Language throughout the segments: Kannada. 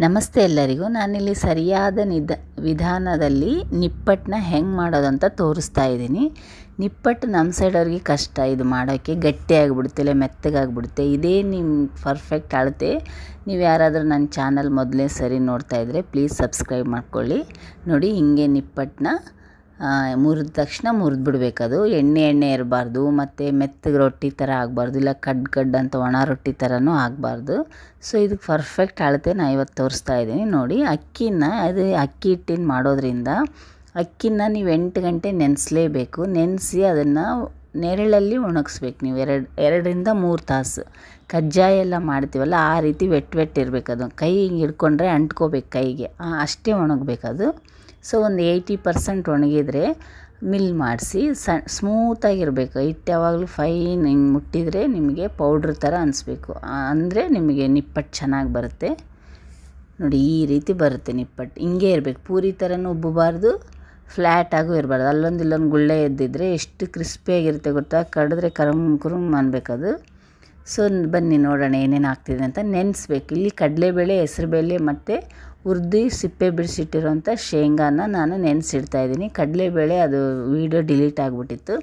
ನಮಸ್ತೆ ಎಲ್ಲರಿಗೂ. ನಾನಿಲ್ಲಿ ಸರಿಯಾದ ನಿದ, ವಿಧಾನದಲ್ಲಿ ನಿಪ್ಪಟ್ಟನ್ನ ಹೆಂಗೆ ಮಾಡೋದು ಅಂತ ತೋರಿಸ್ತಾ ಇದ್ದೀನಿ. ನಿಪ್ಪಟ್ಟು ನಮ್ಮ ಸೈಡವ್ರಿಗೆ ಕಷ್ಟ. ಇದು ಮಾಡೋಕ್ಕೆ ಗಟ್ಟಿಯಾಗಿಬಿಡುತ್ತೆ ಇಲ್ಲ ಮೆತ್ತಗಾಗ್ಬಿಡುತ್ತೆ ಇದೇ ನಿಮ್ಮ ಪರ್ಫೆಕ್ಟ್ ಅಳತೆ. ನೀವು ಯಾರಾದರೂ ನನ್ನ ಚಾನಲ್ ಮೊದಲೇ ಸರಿ ನೋಡ್ತಾ ಇದ್ದರೆ ಪ್ಲೀಸ್ ಸಬ್ಸ್ಕ್ರೈಬ್ ಮಾಡ್ಕೊಳ್ಳಿ. ನೋಡಿ, ಹಿಂಗೆ ನಿಪ್ಪಟ್ಟನ್ನ ಮುರಿದ ತಕ್ಷಣ ಮುರಿದು ಬಿಡಬೇಕದು. ಎಣ್ಣೆ ಎಣ್ಣೆ ಇರಬಾರ್ದು. ಮತ್ತು ಮೆತ್ತಗೆ ರೊಟ್ಟಿ ಥರ ಆಗಬಾರ್ದು. ಇಲ್ಲ ಕಡ್ ಕಡ್ ಅಂತ ಒಣ ರೊಟ್ಟಿ ಥರನೂ ಆಗಬಾರ್ದು. ಸೊ ಇದಕ್ಕೆ ಪರ್ಫೆಕ್ಟ್ ಅಳತೆ ನಾನು ಇವತ್ತು ತೋರಿಸ್ತಾ ಇದ್ದೀನಿ. ನೋಡಿ, ಅಕ್ಕಿನ, ಅದು ಅಕ್ಕಿ ಹಿಟ್ಟಿನ ಮಾಡೋದ್ರಿಂದ ಅಕ್ಕಿನ ನೀವು ಎಂಟು ಗಂಟೆ ನೆನೆಸಲೇಬೇಕು. ನೆನೆಸಿ ಅದನ್ನು ನೆರಳಲ್ಲಿ ಒಣಗಿಸ್ಬೇಕು. ನೀವು ಎರಡು, ಎರಡರಿಂದ ಮೂರು ತಾಸು. ಕಜ್ಜಾಯ ಎಲ್ಲ ಮಾಡ್ತೀವಲ್ಲ, ಆ ರೀತಿ ವೆಟ್ ವೆಟ್ ಅದು. ಕೈ ಹಿಂಗೆ ಹಿಡ್ಕೊಂಡ್ರೆ ಅಂಟ್ಕೋಬೇಕು ಕೈಗೆ. ಅಷ್ಟೇ ಒಣಗಬೇಕದು ಸೊ ಒಂದು ಏಯ್ಟಿ ಪರ್ಸೆಂಟ್ ಒಣಗಿದರೆ ಮಿಲ್ ಮಾಡಿಸಿ, ಸ ಸ್ಮೂತಾಗಿರಬೇಕು ಹಿಟ್ಟು ಯಾವಾಗಲೂ ಫೈನ್ ಹಿಂಗೆ ಮುಟ್ಟಿದರೆ ನಿಮಗೆ ಪೌಡ್ರ್ ಥರ ಅನಿಸ್ಬೇಕು. ಅಂದರೆ ನಿಮಗೆ ನಿಪ್ಪಟ್ಟು ಚೆನ್ನಾಗಿ ಬರುತ್ತೆ. ನೋಡಿ, ಈ ರೀತಿ ಬರುತ್ತೆ ನಿಪ್ಪಟ್ಟು ಹಿಂಗೆ ಇರಬೇಕು. ಪೂರಿ ಥರನೂ ಉಬ್ಬಬಾರ್ದು ಫ್ಲ್ಯಾಟಾಗೂ ಇರಬಾರ್ದು. ಅಲ್ಲೊಂದು ಇಲ್ಲೊಂದು ಗುಳ್ಳೆ ಎದ್ದಿದ್ರೆ ಎಷ್ಟು ಕ್ರಿಸ್ಪಿಯಾಗಿರುತ್ತೆ ಗೊತ್ತಾ? ಕಡಿದ್ರೆ ಕರಮ್ ಕುರುಮ್ ಅನ್ಬೇಕದು. ಸೊ ಬನ್ನಿ ನೋಡೋಣ ಏನೇನು ಆಗ್ತಿದೆ ಅಂತ ನೆನೆಸ್ಬೇಕು. ಇಲ್ಲಿ ಕಡಲೆಬೇಳೆ, ಹೆಸರುಬೇಳೆ ಮತ್ತು ಹುರ್ದು ಸಿಪ್ಪೆ ಬಿಡಿಸಿಟ್ಟಿರೋಂಥ ಶೇಂಗಾನ ನಾನು ನೆನೆಸಿಡ್ತಾ ಇದ್ದೀನಿ. ಕಡಲೆಬೇಳೆ ಅದು ವೀಡಿಯೋ ಡಿಲೀಟ್ ಆಗಿಬಿಟ್ಟಿತ್ತು.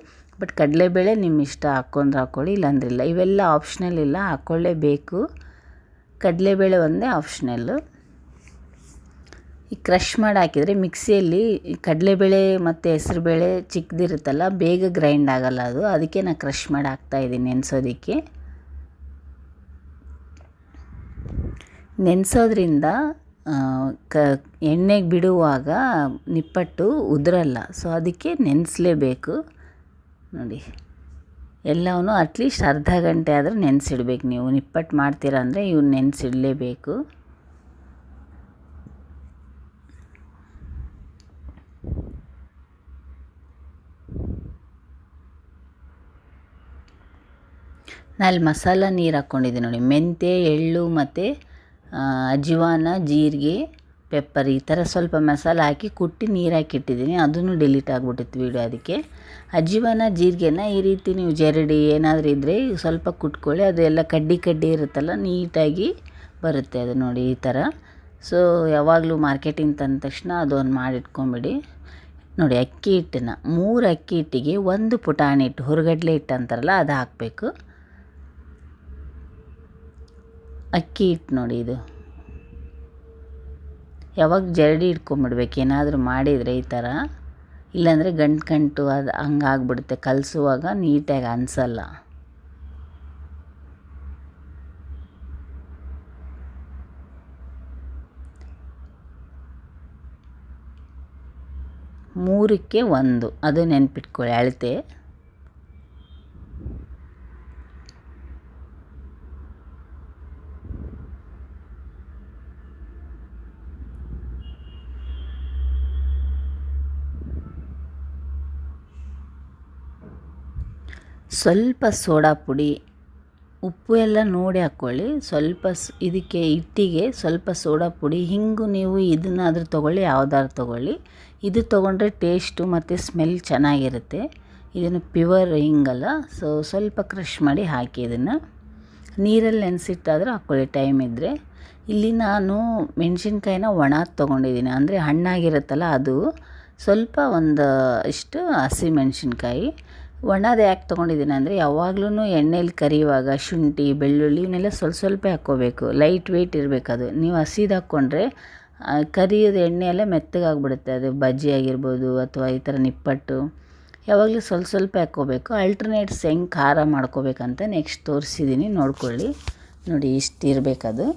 ಬಟ್ ಕಡಲೆಬೇಳೆ ನಿಮ್ಮ ಇಷ್ಟ ಹಾಕ್ಕೊಂಡ್ರೆ ಹಾಕ್ಕೊಳ್ಳಿ ಇಲ್ಲಾಂದ್ರಿಲ್ಲ. ಇವೆಲ್ಲ ಆಪ್ಷನಲ್ ಇಲ್ಲ ಹಾಕ್ಕೊಳ್ಳೇಬೇಕು ಕಡಲೆಬೇಳೆ ಒಂದೇ ಆಪ್ಷನಲ್ಲು ಈ ಕ್ರಷ್ ಮಾಡಿ ಹಾಕಿದರೆ ಮಿಕ್ಸಿಯಲ್ಲಿ ಕಡಲೆಬೇಳೆ ಮತ್ತು ಹೆಸರುಬೇಳೆ ಚಿಕ್ಕದಿರುತ್ತಲ್ಲ ಬೇಗ ಗ್ರೈಂಡ್ ಆಗೋಲ್ಲ ಅದು. ಅದಕ್ಕೆ ನಾನು ಕ್ರಷ್ ಮಾಡಿ ಹಾಕ್ತಾಯಿದ್ದೀನಿ ನೆನೆಸೋದಕ್ಕೆ. ನೆನೆಸೋದ್ರಿಂದ ಕ, ಎಣ್ಣೆಗೆ ಬಿಡುವಾಗ ನಿಪ್ಪಟ್ಟು ಉದುರಲ್ಲ. ಸೊ ಅದಕ್ಕೆ ನೆನೆಸ್ಲೇಬೇಕು. ನೋಡಿ. ಎಲ್ಲವೂ ಅಟ್ಲೀಸ್ಟ್ ಅರ್ಧ ಗಂಟೆ ಆದರೂ ನೆನೆಸಿಡ್ಬೇಕು ನೀವು. ನಿಪ್ಪಟ್ಟು ಮಾಡ್ತೀರ ಅಂದರೆ ಇವು ನೆನೆಸಿಡಲೇಬೇಕು. ಅಲ್ಲಿ ಮಸಾಲ ನೀರು ಹಾಕ್ಕೊಂಡಿದ್ದೀನಿ ನೋಡಿ. ಮೆಂತ್ಯ, ಎಳ್ಳು ಮತ್ತು ಅಜ್ವಾನ ಜೀರಿಗೆ ಪೆಪ್ಪರ್ ಈ ಥರ ಸ್ವಲ್ಪ ಮಸಾಲೆ ಹಾಕಿ ಕುಟ್ಟಿ ನೀರು ಹಾಕಿಟ್ಟಿದ್ದೀನಿ ಅದನ್ನು ಡಿಲೀಟ್ ಆಗಿಬಿಟ್ಟಿತ್ತು ವೀಡಿಯೋ ಅದಕ್ಕೆ. ಅಜ್ಜಿವಾನ, ಜೀರಿಗೆನ ಈ ರೀತಿ ನೀವು ಜರಡಿ ಏನಾದರೂ ಇದ್ದರೆ ಸ್ವಲ್ಪ ಕುಟ್ಕೊಳ್ಳಿ. ಅದು ಎಲ್ಲ ಕಡ್ಡಿ ಕಡ್ಡಿ ಇರುತ್ತಲ್ಲ, ನೀಟಾಗಿ ಬರುತ್ತೆ ಅದು ನೋಡಿ ಈ ಥರ. ಸೊ ಯಾವಾಗಲೂ ಮಾರ್ಕೆಟಿಂಗ್ ತಂದ ತಕ್ಷಣ ಅದೊಂದು ಮಾಡಿಟ್ಕೊಂಬಿಡಿ. ನೋಡಿ ಅಕ್ಕಿ ಹಿಟ್ಟನ್ನ ಮೂರು ಅಕ್ಕಿ ಹಿಟ್ಟಿಗೆ ಒಂದು ಪುಟಾಣಿ ಹಿಟ್ಟು, ಹೊರಗಡ್ಲೆ ಹಿಟ್ಟು ಅಂತಾರಲ್ಲ, ಅದು ಹಾಕಬೇಕು. ಅಕ್ಕಿ ಹಿಟ್ಟು ನೋಡಿ ಇದು. ಯಾವಾಗ ಜರಡಿ ಇಟ್ಕೊಂಬಿಡ್ಬೇಕು ಏನಾದರೂ ಮಾಡಿದರೆ ಈ ಥರ. ಇಲ್ಲಾಂದರೆ ಗಂಟು ಗಂಟು ಅದು ಹಂಗಾಗ್ಬಿಡುತ್ತೆ ಕಲಿಸುವಾಗ ನೀಟಾಗಿ ಅನಿಸಲ್ಲ. ಮೂರಕ್ಕೆ ಒಂದು, ಅದು ನೆನ್ಪಿಟ್ಕೊಳ್ಳಿ ಅಳತೆ. ಸ್ವಲ್ಪ ಸೋಡಾ ಪುಡಿ, ಉಪ್ಪು ಎಲ್ಲ ನೋಡಿ ಹಾಕ್ಕೊಳ್ಳಿ. ಸ್ವಲ್ಪ ಇದಕ್ಕೆ ಹಿಟ್ಟಿಗೆ ಸ್ವಲ್ಪ ಸೋಡಾ ಪುಡಿ, ಹಿಂಗು ನೀವು ಇದನ್ನಾದರೂ ತೊಗೊಳ್ಳಿ, ಯಾವ್ದಾದ್ರು ತೊಗೊಳ್ಳಿ. ಇದು ತೊಗೊಂಡ್ರೆ ಟೇಸ್ಟು ಮತ್ತು ಸ್ಮೆಲ್ ಚೆನ್ನಾಗಿರುತ್ತೆ. ಇದನ್ನು ಪ್ಯೂವರ್ ಹಿಂಗಲ್ಲ, ಸೊ ಸ್ವಲ್ಪ ಕ್ರಷ್ ಮಾಡಿ ಹಾಕಿ ಇದನ್ನು. ನೀರಲ್ಲಿ ನೆನೆಸಿಟ್ಟಾದರೂ ಹಾಕ್ಕೊಳ್ಳಿ ಟೈಮ್ ಇದ್ದರೆ ಇಲ್ಲಿ ನಾನು ಮೆಣಸಿನ್ಕಾಯಿನ ಒಣ ತೊಗೊಂಡಿದ್ದೀನಿ. ಅಂದರೆ ಹಣ್ಣಾಗಿರುತ್ತಲ್ಲ ಅದು, ಸ್ವಲ್ಪ ಒಂದು ಇಷ್ಟು ಹಸಿ ಮೆಣಸಿನ್ಕಾಯಿ. ಒಣದು ಯಾಕೆ ತೊಗೊಂಡಿದ್ದೀನಿ ಅಂದರೆ ಯಾವಾಗ್ಲೂ ಎಣ್ಣೆಲಿ ಕರಿಯುವಾಗ ಶುಂಠಿ, ಬೆಳ್ಳುಳ್ಳಿ ಇವನ್ನೆಲ್ಲ ಸ್ವಲ್ಪ ಸ್ವಲ್ಪ ಹಾಕ್ಕೋಬೇಕು. ಲೈಟ್ ವೆಯ್ಟ್ ಇರಬೇಕು ಅದು. ನೀವು ಹಸಿದು ಹಾಕ್ಕೊಂಡ್ರೆ ಕರಿಯೋದು ಎಣ್ಣೆ ಎಲ್ಲ ಮೆತ್ತಗಾಗ್ಬಿಡುತ್ತೆ. ಅದು ಬಜ್ಜಿ ಆಗಿರ್ಬೋದು ಅಥವಾ ಈ ಥರ ನಿಪ್ಪಟ್ಟು. ಯಾವಾಗಲೂ ಸ್ವಲ್ಪ ಸ್ವಲ್ಪ ಹಾಕ್ಕೋಬೇಕು. ಅಲ್ಟರ್ನೇಟ್ಸ್ ಹೆಂಗೆ ಖಾರ ಮಾಡ್ಕೋಬೇಕಂತ ನೆಕ್ಸ್ಟ್ ತೋರಿಸಿದ್ದೀನಿ ನೋಡ್ಕೊಳ್ಳಿ. ನೋಡಿ, ಇಷ್ಟು ಇರಬೇಕದು.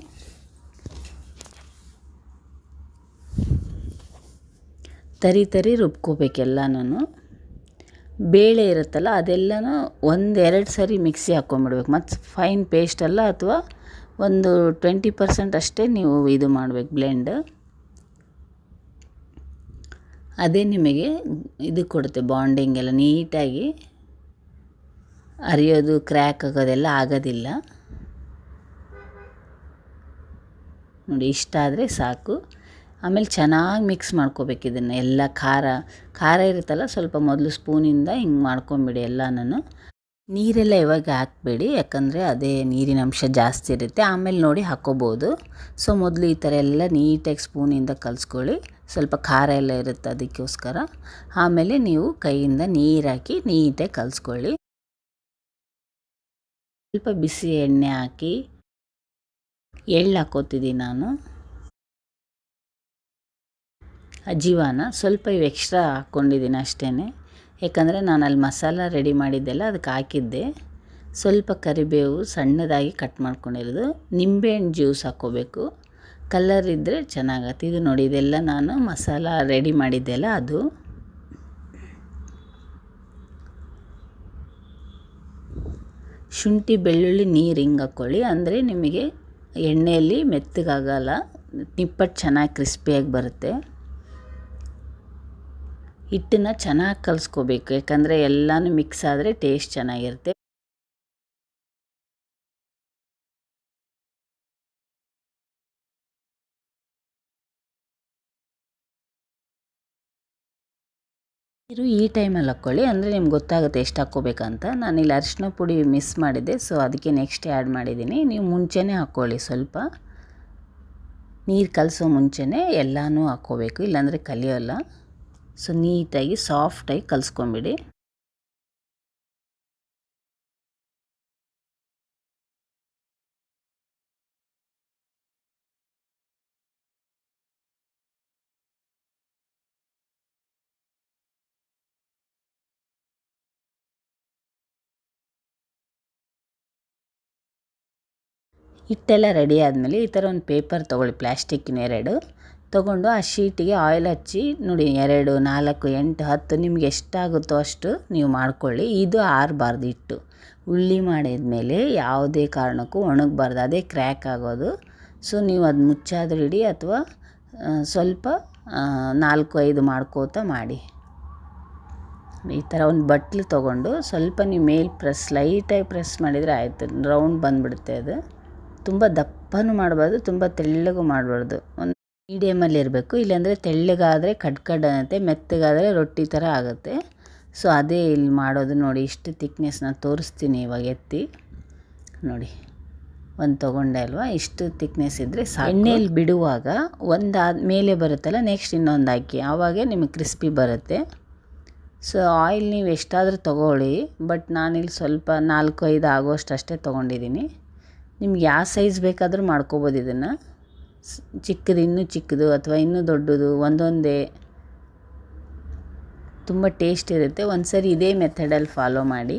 ತರಿ ತರಿ ರುಬ್ಕೋಬೇಕೆಲ್ಲನೂ ಬೇಳೆ ಇರುತ್ತಲ್ಲ, ಅದೆಲ್ಲನೂ ಒಂದೆರಡು ಸರಿ ಮಿಕ್ಸಿ ಹಾಕ್ಕೊಂಬಿಡ್ಬೇಕು. ಮತ್ತು ಫೈನ್ ಪೇಸ್ಟ್ ಅಲ್ಲ, ಅಥವಾ ಒಂದು ಟ್ವೆಂಟಿ ಪರ್ಸೆಂಟ್ ಅಷ್ಟೇ ನೀವು ಇದು ಮಾಡಬೇಕು, ಬ್ಲೆಂಡ್. ಅದೇ ನಿಮಗೆ ಇದು ಕೊಡುತ್ತೆ, ಬಾಂಡಿಂಗ್ ಎಲ್ಲ ನೀಟಾಗಿ. ಅರಿಯೋದು ಕ್ರ್ಯಾಕ್ ಆಗೋದೆಲ್ಲ ಆಗೋದಿಲ್ಲ. ನೋಡಿ, ಇಷ್ಟ ಆದರೆ ಸಾಕು. ಆಮೇಲೆ ಚೆನ್ನಾಗಿ ಮಿಕ್ಸ್ ಮಾಡ್ಕೋಬೇಕು ಇದನ್ನು. ಎಲ್ಲ ಖಾರ ಖಾರ ಇರುತ್ತಲ್ಲ ಸ್ವಲ್ಪ ಮೊದಲು ಸ್ಪೂನಿಂದ ಹಿಂಗೆ ಮಾಡ್ಕೊಂಬಿಡಿ ನಾನು ನೀರೆಲ್ಲ ಇವಾಗ ಹಾಕಬೇಡಿ, ಯಾಕಂದರೆ ಅದೇ ನೀರಿನ ಅಂಶ ಜಾಸ್ತಿ ಇರುತ್ತೆ. ಆಮೇಲೆ ನೋಡಿ ಹಾಕ್ಕೋಬೋದು ಸೊ, ಮೊದಲು ಈ ಥರ ಎಲ್ಲ ನೀಟಾಗಿ ಸ್ಪೂನಿಂದ ಕಲಿಸ್ಕೊಳ್ಳಿ. ಸ್ವಲ್ಪ ಖಾರ ಎಲ್ಲ ಇರುತ್ತೆ ಅದಕ್ಕೋಸ್ಕರ. ಆಮೇಲೆ ನೀವು ಕೈಯಿಂದ ನೀರಾಕಿ ನೀಟಾಗಿ ಕಲಿಸ್ಕೊಳ್ಳಿ. ಸ್ವಲ್ಪ ಬಿಸಿ ಎಣ್ಣೆ ಹಾಕಿ ಎಳ್ಳು ಹಾಕೋತಿದ್ದೀನಿ ನಾನು. ಅಜೀವಾನ ಸ್ವಲ್ಪ ಇವು ಎಕ್ಸ್ಟ್ರಾ ಹಾಕ್ಕೊಂಡಿದ್ದೀನಿ ಅಷ್ಟೇ ಯಾಕಂದರೆ ನಾನು ಅಲ್ಲಿ ಮಸಾಲ ರೆಡಿ ಮಾಡಿದ್ದೆಲ್ಲ ಅದಕ್ಕೆ ಹಾಕಿದ್ದೆ. ಸ್ವಲ್ಪ ಕರಿಬೇವು ಸಣ್ಣದಾಗಿ ಕಟ್ ಮಾಡ್ಕೊಂಡಿರೋದು. ನಿಂಬೆಹಣ್ಣು ಜ್ಯೂಸ್ ಹಾಕ್ಕೋಬೇಕು. ಕಲರ್ ಇದ್ದರೆ ಚೆನ್ನಾಗತ್ತೆ. ಇದು ನೋಡಿ, ಇದೆಲ್ಲ ನಾನು ಮಸಾಲ ರೆಡಿ ಮಾಡಿದ್ದೆಲ್ಲ ಅದು. ಶುಂಠಿ, ಬೆಳ್ಳುಳ್ಳಿ, ನೀರು ಹಿಂಗೆ ಹಾಕ್ಕೊಳ್ಳಿ ಅಂದರೆ ನಿಮಗೆ ಎಣ್ಣೆಯಲ್ಲಿ ಮೆತ್ತಗಾಗಲ್ಲ. ನಿಪ್ಪಟ್ಟು ಚೆನ್ನಾಗಿ ಕ್ರಿಸ್ಪಿಯಾಗಿ ಬರುತ್ತೆ. ಹಿಟ್ಟನ್ನ ಚೆನ್ನಾಗಿ ಕಲಿಸ್ಕೋಬೇಕು. ಯಾಕಂದರೆ ಎಲ್ಲನೂ ಮಿಕ್ಸ್ ಆದರೆ ಟೇಸ್ಟ್ ಚೆನ್ನಾಗಿರುತ್ತೆ. ನೀರು ಈ ಟೈಮಲ್ಲಿ ಹಾಕ್ಕೊಳ್ಳಿ. ಅಂದರೆ ನಿಮ್ಗೆ ಗೊತ್ತಾಗುತ್ತೆ ಎಷ್ಟು ಹಾಕ್ಕೋಬೇಕಂತ. ನಾನಿಲ್ಲಿ ಅರಿಶಿನ ಪುಡಿ ಮಿಸ್ ಮಾಡಿದ್ದೆ. ಸೊ ಅದಕ್ಕೆ ನೆಕ್ಸ್ಟ್ ಆ್ಯಡ್ ಮಾಡಿದ್ದೀನಿ. ನೀವು ಮುಂಚೆನೇ ಹಾಕ್ಕೊಳ್ಳಿ ಸ್ವಲ್ಪ. ನೀರು ಕಲಸೋ ಮುಂಚೆನೇ ಎಲ್ಲನೂ ಹಾಕ್ಕೋಬೇಕು. ಇಲ್ಲಾಂದರೆ ಕಲಿಯೋಲ್ಲ. ಸೊ ನೀಟಾಗಿ ಸಾಫ್ಟಾಗಿ ಕಲಿಸ್ಕೊಂಬಿಡಿ. ಹಿಟ್ಟೆಲ್ಲ ರೆಡಿ ಆದಮೇಲೆ ಈ ಥರ ಒಂದು ಪೇಪರ್ ತೊಗೊಳ್ಳಿ ಪ್ಲ್ಯಾಸ್ಟಿಕ್ಕಿನ ಎರಡು. ತೊಗೊಂಡು ಆ ಶೀಟಿಗೆ ಆಯಿಲ್ ಹಚ್ಚಿ ನೋಡಿ ಎರಡು, ನಾಲ್ಕು, ಎಂಟು, ಹತ್ತು ನಿಮ್ಗೆ ಎಷ್ಟಾಗುತ್ತೋ ಅಷ್ಟು ನೀವು ಮಾಡ್ಕೊಳ್ಳಿ. ಇದು ಆರಬಾರ್ದು ಹಿಟ್ಟು. ಉಳ್ಳಿ ಮಾಡಿದ್ಮೇಲೆ ಯಾವುದೇ ಕಾರಣಕ್ಕೂ ಒಣಗಬಾರ್ದು. ಅದೇ ಕ್ರ್ಯಾಕ್ ಆಗೋದು. ಸೊ ನೀವು ಅದು ಮುಚ್ಚಾದ್ರೂ ಇಡಿ ಅಥವಾ ಸ್ವಲ್ಪ ನಾಲ್ಕು, ಐದು ಮಾಡ್ಕೋತ ಮಾಡಿ. ಈ ಥರ ಒಂದು ಬಟ್ಲು ತೊಗೊಂಡು ಸ್ವಲ್ಪ ನೀವು ಮೇಲೆ ಪ್ರೆಸ್ ಲೈಟಾಗಿ ಪ್ರೆಸ್ ಮಾಡಿದರೆ ಆಯಿತು. ರೌಂಡ್ ಬಂದುಬಿಡುತ್ತೆ ಅದು. ತುಂಬ ದಪ್ಪನೂ ಮಾಡಬಾರ್ದು, ತುಂಬ ತೆಳ್ಳಗೂ ಮಾಡಬಾರ್ದು. ಒಂದು ಮೀಡಿಯಮಲ್ಲಿ ಇರಬೇಕು. ಇಲ್ಲಾಂದರೆ ತೆಳ್ಳಗಾದರೆ ಕಡ್ ಕಡ್ ಅನ್ನತ್ತೆ ಮೆತ್ತಗಾದರೆ ರೊಟ್ಟಿ ಥರ ಆಗುತ್ತೆ. ಸೊ, ಅದೇ ಇಲ್ಲಿ ಮಾಡೋದು ನೋಡಿ, ಇಷ್ಟು ತಿಕ್ನೆಸ್ ನಾನು ತೋರಿಸ್ತೀನಿ ಇವಾಗ ಎತ್ತಿ. ನೋಡಿ, ಒಂದು ತೊಗೊಂಡೆ ಅಲ್ವಾ? ಇಷ್ಟು ತಿಕ್ನೆಸ್ ಇದ್ದರೆ ಸಾಕು. ಎಣ್ಣೆಯಲ್ಲಿ ಬಿಡುವಾಗ ಒಂದು ಆದ, ಮೇಲೆ ಬರುತ್ತಲ್ಲ ನೆಕ್ಸ್ಟ್ ಇನ್ನೊಂದು ಹಾಕಿ. ಆವಾಗ ನಿಮಗೆ ಕ್ರಿಸ್ಪಿ ಬರುತ್ತೆ. ಸೊ ಆಯಿಲ್ ನೀವು ಎಷ್ಟಾದರೂ ತೊಗೊಳ್ಳಿ ಬಟ್ ನಾನಿಲ್ಲಿ ಸ್ವಲ್ಪ ನಾಲ್ಕು, ಐದು ಆಗೋಷ್ಟು ಅಷ್ಟೇ ತೊಗೊಂಡಿದ್ದೀನಿ. ನಿಮ್ಗೆ ಯಾವ ಸೈಜ್ ಬೇಕಾದರೂ ಮಾಡ್ಕೋಬೋದು ಇದನ್ನು. ಚಿಕ್ಕದು, ಇನ್ನೂ ಚಿಕ್ಕದು ಅಥವಾ ಇನ್ನೂ ದೊಡ್ಡದು, ಒಂದೊಂದೇ ತುಂಬ ಟೇಸ್ಟ್ ಇರುತ್ತೆ. ಒಂದು ಸರಿ ಇದೇ ಮೆಥಡಲ್ಲಿ ಫಾಲೋ ಮಾಡಿ.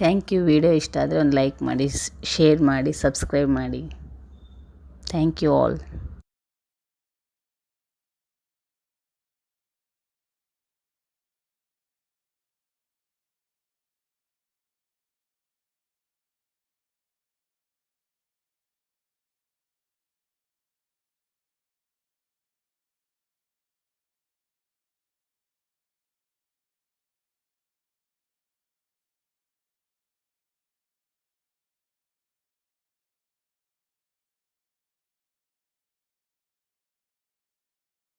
ಥ್ಯಾಂಕ್ ಯು ವಿಡಿಯೋ ಇಷ್ಟ ಆದರೆ ಒಂದು ಲೈಕ್ ಮಾಡಿ ಶೇರ್ ಮಾಡಿ ಸಬ್ಸ್ಕ್ರೈಬ್ ಮಾಡಿ. Thank you all